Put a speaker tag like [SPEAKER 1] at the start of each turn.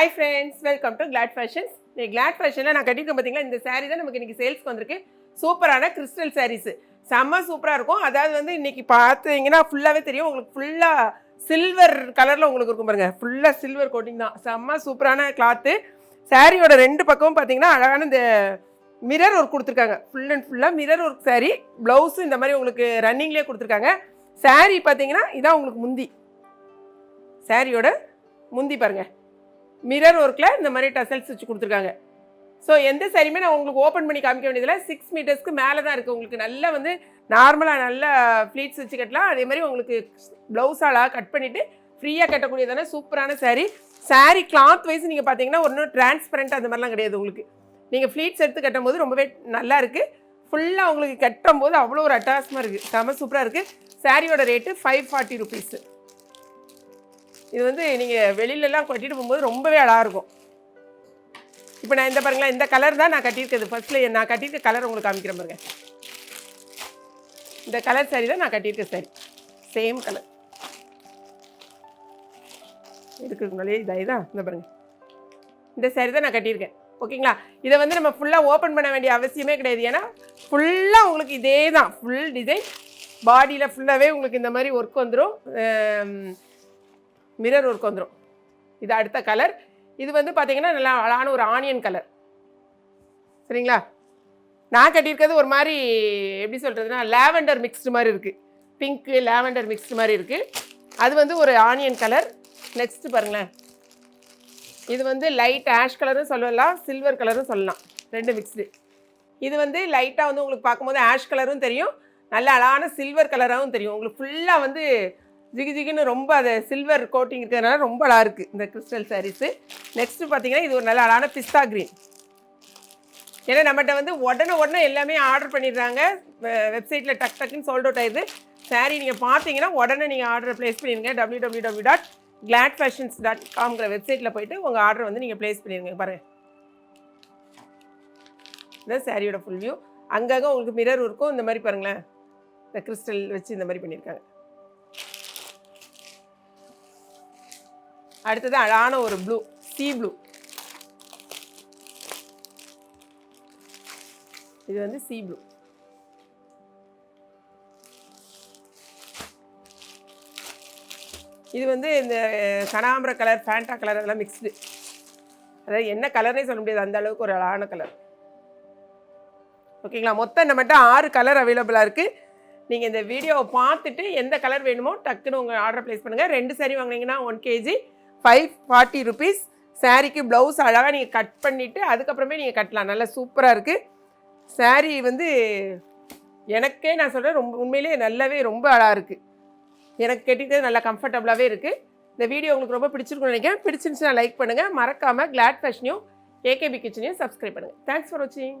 [SPEAKER 1] Hi friends welcome to Glad Fashions நீ Claude ஃபேஷனில் நான் கட்டியிருக்கேன் பார்த்தீங்களா இந்த சாரீ தான் நமக்கு இன்னைக்கு சேல்ஸ்க்கு வந்திருக்கு. சூப்பரான கிறிஸ்டல் சாரீஸு செம்ம சூப்பராக இருக்கும். அதாவது வந்து இன்றைக்கி பார்த்தீங்கன்னா ஃபுல்லாகவே தெரியும். உங்களுக்கு ஃபுல்லாக சில்வர் கலரில் உங்களுக்கு இருக்கும் பாருங்கள் ஃபுல்லாக சில்வர் கோட்டிங் தான். செம்ம சூப்பரான கிளாத்து சாரியோட ரெண்டு பக்கமும் பார்த்தீங்கன்னா அழகான இந்த மிரர் ஒர்க் கொடுத்துருக்காங்க. ஃபுல் அண்ட் ஃபுல்லாக மிரர் ஒர்க் saree ப்ளவுஸும் இந்த மாதிரி உங்களுக்கு ரன்னிங்லேயே கொடுத்துருக்காங்க. Saree பார்த்தீங்கன்னா இதான் உங்களுக்கு முந்தி. சாரியோட முந்தி பாருங்கள் மிரர் ஒர்க்கில் இந்த மாதிரி டசல்ஸ் வச்சு கொடுத்துருக்காங்க. ஸோ எந்த சாரியுமே நான் உங்களுக்கு ஓப்பன் பண்ணி காமிக்க வேண்டியதில்லை. சிக்ஸ் மீட்டர்ஸ்க்கு மேலே தான் இருக்குது உங்களுக்கு நல்லா வந்து நார்மலாக நல்ல ஃப்ளீட்ஸ் வச்சு கட்டலாம். அதே மாதிரி உங்களுக்கு ப்ளவுஸாலாக கட் பண்ணிவிட்டு ஃப்ரீயாக கட்டக்கூடியதான சூப்பரான சாரீ சாரீ கிளாத் வைஸ் நீங்கள் பார்த்தீங்கன்னா ஒன்றும் டிரான்ஸ்பரண்ட் அந்த மாதிரிலாம் கிடையாது உங்களுக்கு. நீங்கள் ஃப்ளீட்ஸ் எடுத்து கட்டும் போது ரொம்பவே நல்லா இருக்குது ஃபுல்லாக உங்களுக்கு கட்டும் போது அவ்வளோ ஒரு அட்டாசமாக இருக்குது செம சூப்பராக இருக்குது சாரியோட ரேட்டு ஃபைவ் ஃபார்ட்டி ருபீஸு இது வந்து நீங்கள் வெளியிலலாம் கட்டிட்டு போகும்போது ரொம்பவே அழகாக இருக்கும். இப்போ நான் இந்த பாருங்களேன் இந்த கலர் தான் நான் கட்டியிருக்கிறது. ஃபர்ஸ்ட்டில் நான் கட்டியிருக்க கலர் உங்களுக்கு காமிக்கிறேன் பாருங்க. இந்த கலர் சாரி தான் நான் கட்டியிருக்க சாரி சேம் கலர் இருக்கிறதுக்கு முன்னாலே இதாக இந்த பாருங்க. இந்த சாரி தான் நான் கட்டியிருக்கேன். ஓகேங்களா? இதை வந்து நம்ம ஃபுல்லாக ஓப்பன் பண்ண வேண்டிய அவசியமே கிடையாது. ஏன்னா ஃபுல்லாக உங்களுக்கு இதே தான். ஃபுல் டிசைன் பாடியில் ஃபுல்லாகவே உங்களுக்கு இந்த மாதிரி ஒர்க் வந்துடும் மிரர் ஒர்க் வந்துடும் இது அடுத்த கலர் இது வந்து பார்த்தீங்கன்னா நல்லா அழகான ஒரு ஆனியன் கலர் சரிங்களா? நான் கட்டியிருக்கிறது ஒரு மாதிரி எப்படி சொல்கிறதுனா லாவெண்டர் மிக்ஸ்டு மாதிரி இருக்குது பிங்க்கு லாவெண்டர் மிக்ஸ்டு மாதிரி இருக்குது அது வந்து ஒரு ஆனியன் கலர் நெக்ஸ்ட்டு பாருங்களேன். இது வந்து லைட் ஆஷ் கலரும் சொல்லலாம் சில்வர் கலரும் சொல்லலாம். ரெண்டு மிக்ஸ்டு இது வந்து லைட்டாக வந்து உங்களுக்கு பார்க்கும்போது ஆஷ் கலரும் தெரியும். நல்ல அழகான சில்வர் கலராகவும் தெரியும். உங்களுக்கு ஃபுல்லாக வந்து ஜிகு ஜிகின்னு ரொம்ப அது சில்வர் கோட்டிங் இருக்கிறதுனால ரொம்ப அழகாக இருக்குது இந்த கிறிஸ்டல் சாரீஸு நெக்ஸ்ட்டு பார்த்தீங்கன்னா இது ஒரு நல்ல அழகான பிஸ்தா க்ரீன் ஏன்னா நம்மகிட்ட வந்து உடனே உடனே எல்லாமே ஆர்டர் பண்ணிடுறாங்க. வெப்சைட்டில் டக் டக்குன்னு சோல்ட் அவுட் ஆயிடுது. சாரீ நீங்கள் பார்த்தீங்கன்னா உடனே நீங்கள் ஆர்டர் ப்ளேஸ் பண்ணிடுங்க. W W W dot Glad Fashions dot காம்ங்கிற வெப்சைட்டில் போயிட்டு உங்கள் ஆர்டர் வந்து நீங்கள் ப்ளேஸ் பண்ணிடுங்க. பாருங்கள் இந்த சாரியோட ஃபுல் வியூ அங்கங்கே உங்களுக்கு மிரர் இருக்கும். இந்த மாதிரி பாருங்களேன். இந்த கிறிஸ்டல் வச்சு இந்த மாதிரி பண்ணியிருக்காங்க. அடுத்தது அழகான ஒரு ப்ளூ சீ ப்ளூ இது வந்து சீ ப்ளூ இது வந்து இந்த கனாம்பர கலர் ஃபேண்டா கலர் அதெல்லாம் மிக்ஸ்டு அதாவது என்ன கலர்னே சொல்ல முடியாது. அந்த அளவுக்கு ஒரு அழகான கலர் ஓகேங்களா மொத்தம் நம்மகிட்ட ஆறு கலர் அவைலபிளாக இருக்குது நீங்கள் இந்த வீடியோவை பார்த்துட்டு எந்த கலர் வேணுமோ டக்குன்னு உங்கள் ஆர்டர் ப்ளேஸ் பண்ணுங்கள் ரெண்டு சரி வாங்கினீங்கன்னா one KG five forty rupees சாரீக்கு ப்ளவுஸ் அழகாக நீங்கள் கட் பண்ணிவிட்டு அதுக்கப்புறமே நீங்கள் கட்டலாம். நல்லா சூப்பராக இருக்குது சாரீ வந்து எனக்கே நான் சொல்கிறேன் ரொம்ப உண்மையிலேயே நல்லாவே ரொம்ப அழகாக இருக்குது எனக்கு கட்டிக்கிறது நல்லா கம்ஃபர்டபுளாகவே இருக்குது இந்த வீடியோ உங்களுக்கு ரொம்ப பிடிச்சிருக்கும்னு நினைக்கிறேன். பிடிச்சிருந்துச்சுன்னா லைக் பண்ணுங்கள் மறக்காமல் கிளாட் ஃபேஷனையும் ஏகேபி கிச்சனையும் சப்ஸ்கிரைப் பண்ணுங்கள் தேங்க்ஸ் ஃபார் வாட்சிங்